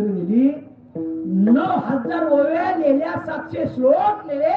ज्ञानेश्वरी लिहिली नऊ हजार ओव्या लिहिल्या सातशे श्लोक लिहिले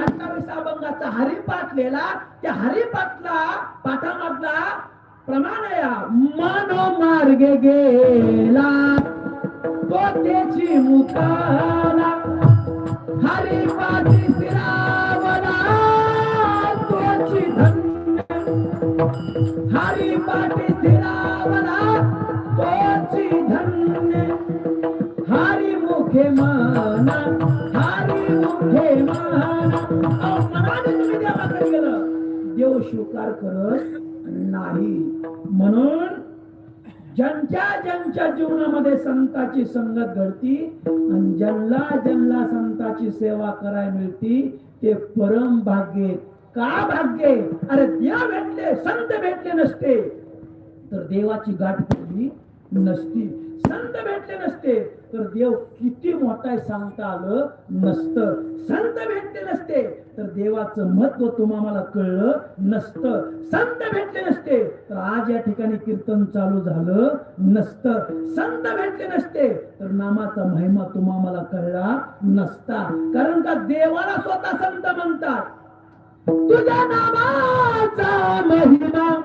अठ्ठावीस अभंगाचा हरिपाठ लिहिला त्या हरिपाठला पाठामधला प्रमाण या मन मार्गे गेला. तो त्याची मुकाला हरिपाठी स्थिरावला तोची धन्य? हरिपाठी स्थिरावला तोची धन्य? मुखे माना हरी मुखे माना. मनाने तुम्ही देवाकडे गेलं देव स्वीकार करत नाही. म्हणून ज्यांच्या ज्यांच्या जीवनामध्ये संताची संगत घडती आणि ज्यांना ज्यांना संताची सेवा करायला मिळती ते परम भाग्य का भाग्य? अरे देव भेटले संत भेटले नसते. तर देवाची गाठ पडली नसती. संत भेटले नसते. तर देव किती मोठा आहे सांगता आलं नसतं. संत भेटले नसते. तर देवाचं महत्त्व तुम्हाला कळलं नसतं. संत भेटले नसते. तर आज या ठिकाणी कीर्तन चालू झालं नसतं. संत भेटले नसते. तर नामाचा महिमा तुम्हाला कळला नसता. कारण का देवाला स्वतः संत म्हणतात. तुझ्या नामाचा महिमा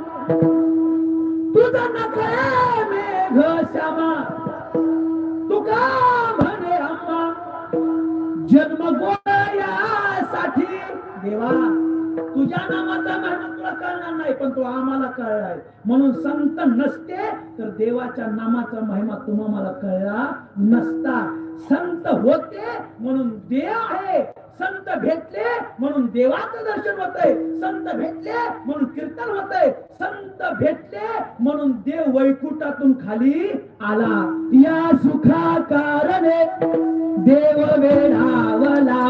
तुझा नकळे मेघ श्यामा. तुका म्हणे अम्मा? जन्म गोळ्यासाठी. देवा तुझ्या नामाचा महिमा तुला कळणार नाही पण तो आम्हाला कळलाय म्हणून संत नसते तर देवाच्या नामाचा महिमा तुम्हा मला कळला नसता. संत होते म्हणून देव आहे. संत भेटले म्हणून देवाचं दर्शन होतंय. संत भेटले म्हणून कीर्तन होतंय. संत भेटले म्हणून देव वैकुंठातून खाली आला. या सुखा कारणे देव वेढावला.